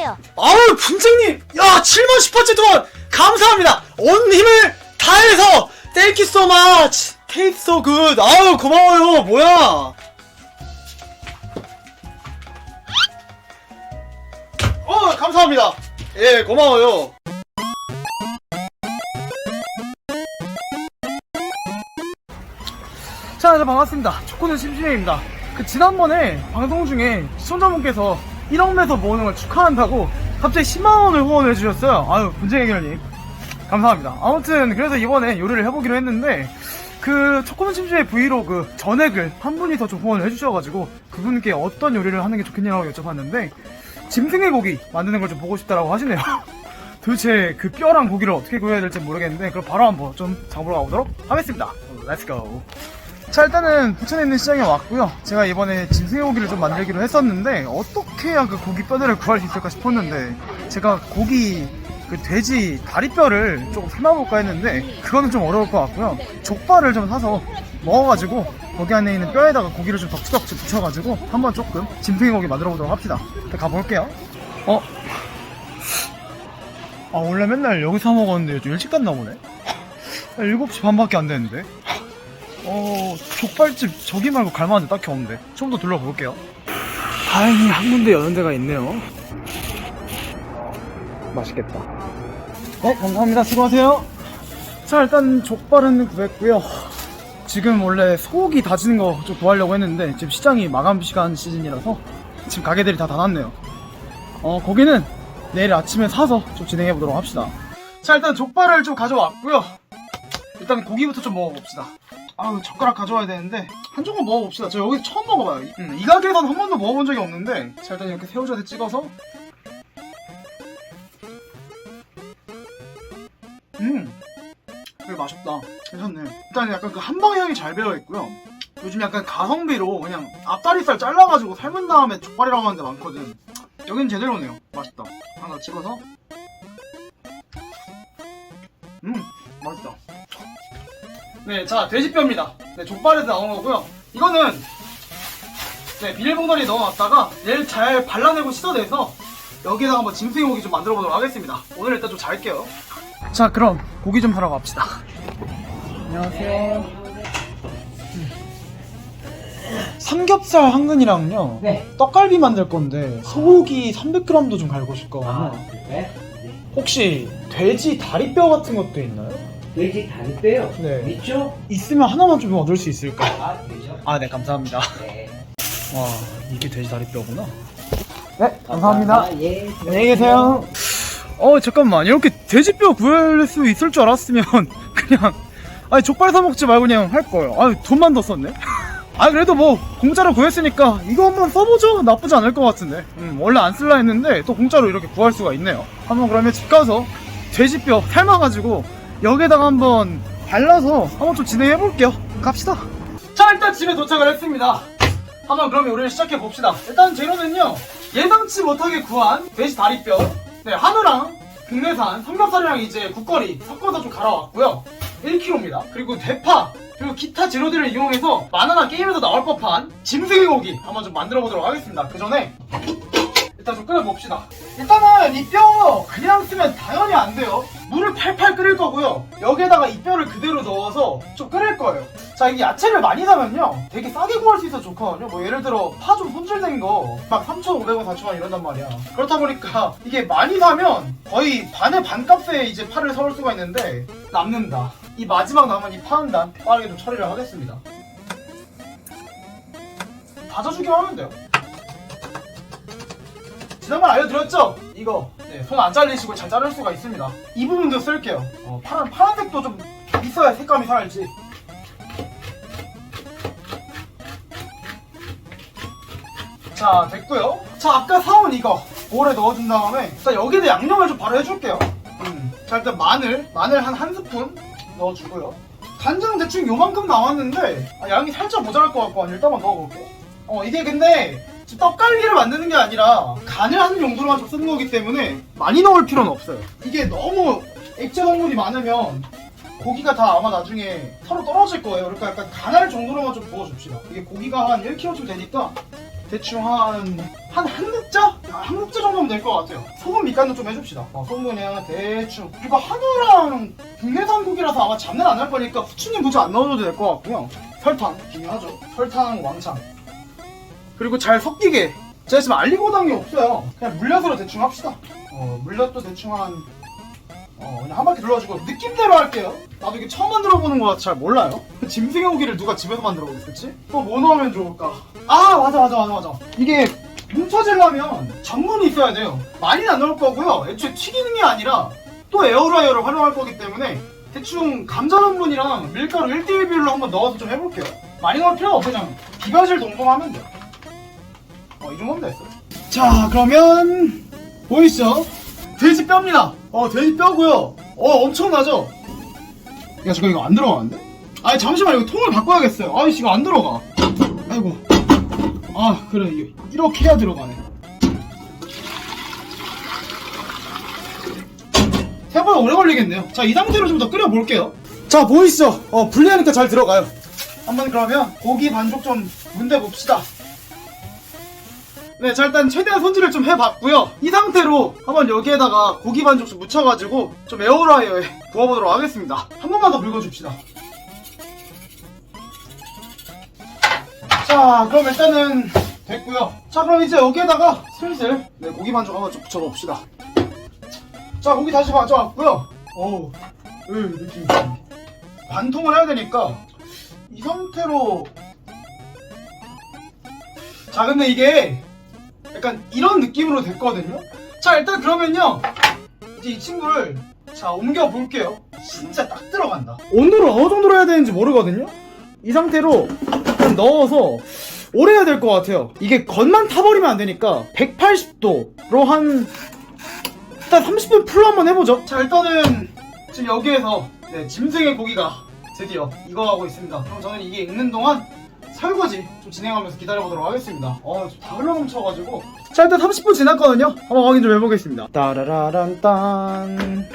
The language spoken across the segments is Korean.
해주세요. 아우 분쟁님! 야 7만 슈퍼챗 동안 감사합니다! 온 힘을 다해서! Thank you so much! Taste so good! 아우 고마워요! 뭐야! 어 감사합니다! 예 고마워요! 자, 네, 반갑습니다. 초코는 심심해입니다. 그, 지난번에 방송 중에 시청자분께서 1억 매서 모으는 걸 축하한다고 갑자기 10만원을 후원을 해주셨어요. 아유, 분쟁 해결님. 감사합니다. 아무튼, 그래서 이번에 요리를 해보기로 했는데, 그, 초코는 심심해 브이로그 전액을 한 분이 더 좀 후원을 해주셔가지고, 그분께 어떤 요리를 하는 게 좋겠냐고 여쭤봤는데, 짐승의 고기 만드는 걸 좀 보고 싶다라고 하시네요. 도대체 그 뼈랑 고기를 어떻게 구해야 될지 모르겠는데, 그럼 바로 한번 좀 장보러 가보도록 하겠습니다. 렛츠고. 자 일단은 부천에 있는 시장에 왔고요. 제가 이번에 짐승의 고기를 좀 만들기로 했었는데 어떻게 해야 그 고기 뼈들을 구할 수 있을까 싶었는데 제가 고기 그 돼지 다리뼈를 조금 삶아볼까 했는데 그거는 좀 어려울 것 같고요. 족발을 좀 사서 먹어가지고 거기 안에 있는 뼈에다가 고기를 좀 덕지덕지 붙여가지고 한번 조금 짐승의 고기 만들어 보도록 합시다. 일단 가볼게요. 어? 아 원래 맨날 여기서 먹었는데 요즘 일찍 갔나 보네. 7시 반밖에 안 됐는데 어, 족발집 저기 말고 갈 만한 데 딱히 없는데. 좀 더 둘러볼게요. 다행히 한 군데 여는 데가 있네요. 맛있겠다. 어, 감사합니다. 수고하세요. 자, 일단 족발은 구했고요. 지금 원래 소고기 다지는 거 좀 구하려고 했는데 지금 시장이 마감 시간 시즌이라서 지금 가게들이 다 닫았네요. 어, 거기는 내일 아침에 사서 좀 진행해 보도록 합시다. 자, 일단 족발을 좀 가져왔고요. 일단 고기부터 좀 먹어봅시다. 아유 젓가락 가져와야 되는데 한 조각 먹어봅시다. 저 여기 처음 먹어봐요. 이, 음, 이 가게에선 한 번도 먹어본 적이 없는데 자 일단 이렇게 새우젓에 찍어서 음 되게 맛있다. 괜찮네. 일단 약간 그 한방 향이 잘 배어 있고요. 요즘 약간 가성비로 그냥 앞다리살 잘라가지고 삶은 다음에 족발이라고 하는 데 많거든. 여긴 제대로네요. 맛있다. 하나 찍어서 음 맛있다. 네, 자, 돼지뼈입니다. 네, 족발에서 나온 거고요. 이거는, 네, 비닐봉다리에 넣어놨다가 내일 잘 발라내고 씻어내서 여기에다가 한번 짐승의 고기 좀 만들어 보도록 하겠습니다. 오늘 일단 좀 잘게요. 자, 그럼 고기 좀 사러 갑시다. 안녕하세요. 삼겹살 한 근이랑요. 네. 떡갈비 만들 건데 소고기 300g도 좀 갈고 싶거든요. 아, 그래? 혹시 돼지 다리뼈 같은 것도 있나요? 돼지 다리뼈요? 네. 있죠? 있으면 하나만 좀 얻을 수 있을까요? 아, 되죠? 아, 네, 감사합니다. 네. 와, 이게 돼지 다리뼈구나. 네, 감사합니다. 예. 안녕히 계세요. 어, 잠깐만. 이렇게 돼지뼈 구할 수 있을 줄 알았으면 그냥 아니 족발 사 먹지 말고 그냥 할 거예요. 아, 돈만 더 썼네. 아, 그래도 뭐 공짜로 구했으니까 이거 한번 써보죠. 나쁘지 않을 것 같은데. 음, 원래 안 쓸라 했는데 또 공짜로 이렇게 구할 수가 있네요. 한번 그러면 집 가서 돼지뼈 삶아가지고 여기에다가 한번 발라서 한번 좀 진행해 볼게요. 갑시다. 자, 일단 집에 도착을 했습니다. 한번 그러면 우리를 시작해 봅시다. 일단 재료는요 예상치 못하게 구한 돼지 다리뼈, 네 한우랑 국내산 삼겹살이랑 이제 국거리 섞어서 좀 갈아왔고요. 1kg입니다. 그리고 대파 그리고 기타 재료들을 이용해서 만화나 게임에서 나올 법한 짐승의 고기 한번 좀 만들어 보도록 하겠습니다. 그 전에 일단 좀 끓여봅시다. 일단은 이 뼈 그냥 쓰면 당연히 안 돼요. 물을 팔팔 끓일 거고요. 여기에다가 이 뼈를 그대로 넣어서 좀 끓일 거예요. 자, 이게 야채를 많이 사면요. 되게 싸게 구할 수 있어서 좋거든요. 뭐 예를 들어 파 좀 손질된 거 막 3,500원, 4,000원 이런단 말이야. 그렇다 보니까 이게 많이 사면 거의 반의 반값에 이제 파를 사올 수가 있는데 남는다. 이 마지막 남은 이 파는 난 빠르게 좀 처리를 하겠습니다. 다져주기만 하면 돼요. 지난번 알려드렸죠? 이거 네, 손 안 잘리시고 잘 자를 수가 있습니다. 이 부분도 쓸게요. 어, 파란, 파란색도 좀 있어야 색감이 살지. 자 됐고요. 자 아까 사온 이거 볼에 넣어준 다음에 일단 여기다 양념을 좀 바로 해줄게요. 음. 자 일단 마늘 마늘 한 한 스푼 넣어주고요. 간장 대충 요만큼 나왔는데 아, 양이 살짝 모자랄 것 같고 한 일단만 넣어볼게요. 어 이게 근데 떡갈비를 만드는 게 아니라 간을 하는 용도로만 좀 쓰는 거기 때문에 많이 넣을 필요는 없어요. 이게 너무 액체 성분이 많으면 고기가 다 아마 나중에 서로 떨어질 거예요. 그러니까 약간 간할 정도로만 좀 부어줍시다. 이게 고기가 한 1kg쯤 되니까 대충 한, 한, 한 국자? 아, 한 국자 정도면 될 것 같아요. 소금 밑간도 좀 해줍시다. 어, 소금 그냥 대충. 그리고 한우랑 국내산 고기라서 아마 잡내 안 날 거니까 후추님 굳이 안 넣어줘도 될 것 같고요. 설탕 중요하죠. 설탕 왕창. 그리고 잘 섞이게. 제가 지금 알리고 당이 없어요. 그냥 물엿으로 대충 합시다. 어, 물엿도 대충 한 어, 그냥 한 바퀴 둘러주고 느낌대로 할게요. 나도 이게 처음 만들어보는 거라 잘 몰라요. 짐승의 고기를 누가 집에서 만들어 보겠지? 또 뭐 넣으면 좋을까? 아 맞아 맞아 맞아 맞아. 이게 뭉쳐지려면 전분이 있어야 돼요. 많이는 안 넣을 거고요. 애초에 튀기는 게 아니라 또 에어라이어를 활용할 거기 때문에 대충 감자 전분이랑 밀가루 1대1 비율로 한번 넣어서 좀 해볼게요. 많이 넣을 필요 없어 그냥 비바질 동동하면 돼. 어, 이 정도면 됐어. 자, 그러면 보이시죠? 돼지 뼈입니다. 어, 돼지 뼈고요. 어, 엄청나죠? 야, 잠깐 이거 안 들어가는데? 아니, 잠시만 이거 통을 바꿔야겠어요. 아이씨, 이거 안 들어가. 아이고. 아, 그래. 이- 이렇게 해야 들어가네. 생각보다 오래 걸리겠네요. 자, 이 상태로 좀 더 끓여볼게요. 자, 보이시죠? 어, 분리하니까 잘 들어가요. 한번 그러면 고기 반죽 좀 문대 봅시다. 네, 자 일단 최대한 손질을 좀 해봤고요. 이 상태로 한번 여기에다가 고기 반죽 좀 묻혀가지고 좀 에어라이어에 구워보도록 하겠습니다. 한 번만 더 긁어줍시다. 자, 그럼 일단은 됐고요. 자, 그럼 이제 여기에다가 슬슬 네, 고기 반죽 한번 좀 붙여봅시다. 자, 고기 다시 가져왔고요. 어우, 으, 느낌. 반통을 해야 되니까 이 상태로 자, 근데 이게 약간 이런 느낌으로 됐거든요. 자 일단 그러면요 이제 이 친구를 자 옮겨 볼게요. 진짜 딱 들어간다. 온도를 어느 정도로 해야 되는지 모르거든요. 이 상태로 일단 넣어서 오래 해야 될 것 같아요. 이게 겉만 타버리면 안 되니까 180도로 한 일단 30분 풀로 한번 해보죠. 자 일단은 지금 여기에서 네, 짐승의 고기가 드디어 익어가고 있습니다. 그럼 저는 이게 익는 동안 설거지 좀 진행하면서 기다려보도록 하겠습니다. 어, 좀다 흘러넘쳐가지고. 자, 일단 30분 지났거든요. 한번 확인 좀 해보겠습니다. 따라라란 딴.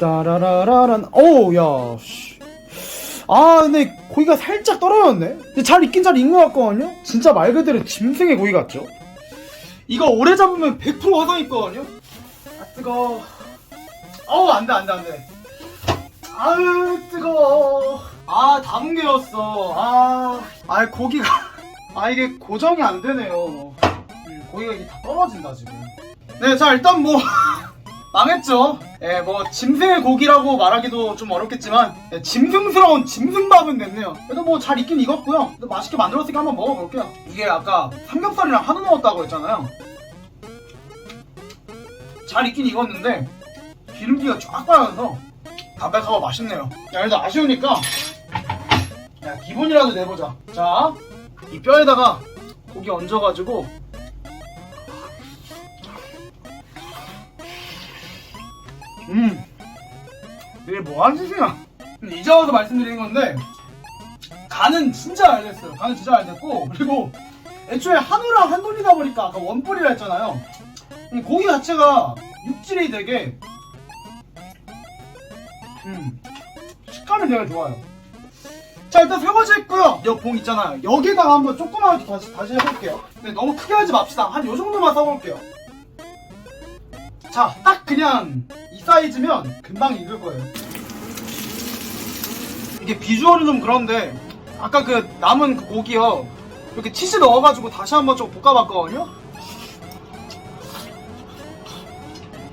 따라라라란. 어우, 야, 씨. 아, 근데 고기가 살짝 떨어졌네? 근데 잘 익긴 잘 익은 것 같거든요? 진짜 말 그대로 짐승의 고기 같죠? 이거 오래 잡으면 100% 화상 있거든요? 아, 뜨거워. 어우, 안 돼, 안 돼, 안 돼. 아유 뜨거워 아 다 뭉개졌어. 아, 아 고기가 아 이게 고정이 안 되네요. 음, 고기가 이게 다 떨어진다 지금. 네 자 일단 뭐 망했죠. 예 뭐 짐승의 고기라고 말하기도 좀 어렵겠지만 예, 짐승스러운 짐승밥은 됐네요. 그래도 뭐 잘 익긴 익었고요. 그래도 맛있게 만들었으니까 한번 먹어볼게요. 이게 아까 삼겹살이랑 한우 넣었다고 했잖아요. 잘 익긴 익었는데 기름기가 쫙 빠져서 담백하고 맛있네요. 야, 일단 아쉬우니까, 야, 기분이라도 내보자. 자, 이 뼈에다가 고기 얹어가지고, 음, 이게 뭐하는 짓이야? 근데 이제 와서 말씀드리는 건데, 간은 진짜 잘 됐어요. 간은 진짜 잘 됐고, 그리고 애초에 한우랑 한돈이다 보니까 아까 원뿔이라 했잖아요. 음, 고기 자체가 육질이 되게 음, 식감이 되게 좋아요. 자, 일단 설거지 했고요. 여봉 있잖아요. 여기다가 한번 조그맣게 다시, 다시 해볼게요. 근데 너무 크게 하지 맙시다. 한 요 정도만 써볼게요. 자, 딱 그냥 이 사이즈면 금방 익을 거예요. 이게 비주얼은 좀 그런데, 아까 그 남은 그 고기요. 이렇게 치즈 넣어가지고 다시 한번 좀 볶아봤거든요?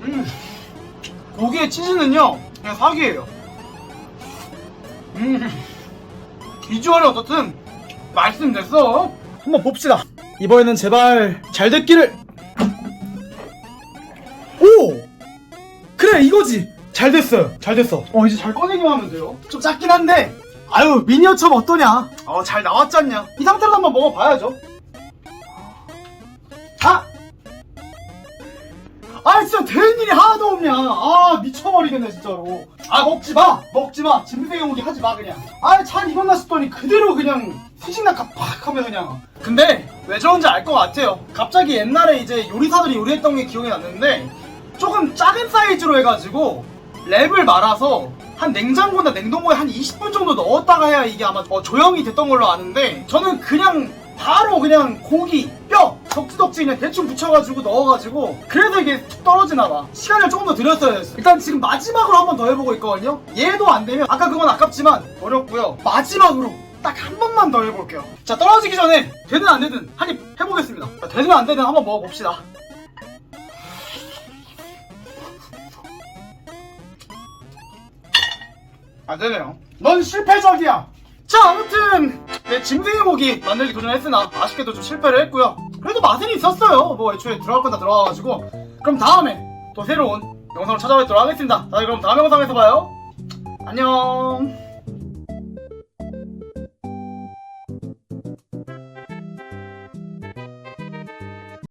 음. 고기의 치즈는요 그냥 사기예요 음 비주얼이 어떻든 말씀됐어 한번 봅시다. 이번에는 제발 잘 됐기를. 오! 그래 이거지. 잘 됐어요 잘 됐어. 어 이제 잘 꺼내기만 하면 돼요. 좀 작긴 한데. 아유 미니어처럼 어떠냐? 어잘 나왔잖냐? 이 상태로 한번 먹어봐야죠 아 진짜 되는 일이 하나도 없냐. 아 미쳐버리겠네 진짜로. 아 먹지마. 먹지마. 짐승의 고기 하지마 그냥. 아잘 싶더니 그대로 그냥 수식낙하 팍 하면 그냥. 근데 왜 저런지 알 것 같아요. 갑자기 옛날에 이제 요리사들이 요리했던 게 기억이 났는데 조금 작은 사이즈로 해가지고 랩을 말아서 한 냉장고나 냉동고에 한 20분 정도 넣었다가 해야 이게 아마 어, 조형이 됐던 걸로 아는데 저는 그냥 바로 그냥 고기 뼈 덕지덕지 그냥 대충 붙여가지고 넣어가지고 그래서 이게 툭 떨어지나 봐. 시간을 조금 더 들였어야 했어 일단 지금 마지막으로 한 번 더 해보고 있거든요. 얘도 안 되면 아까 그건 아깝지만 어렵고요. 마지막으로 딱 한 번만 더 해볼게요. 자 떨어지기 전에 되든 안 되든 한 입 해보겠습니다. 자, 되든 안 되든 한번 먹어봅시다. 안 되네요. 넌 실패적이야. 자, 아무튼 내 짐승의 고기 만들기 도전했으나 아쉽게도 좀 실패를 했고요. 그래도 맛은 있었어요. 뭐 애초에 들어갈 건 다 들어가가지고. 그럼 다음에 또 새로운 영상을 찾아뵙도록 하겠습니다. 자, 그럼 다음 영상에서 봐요. 안녕.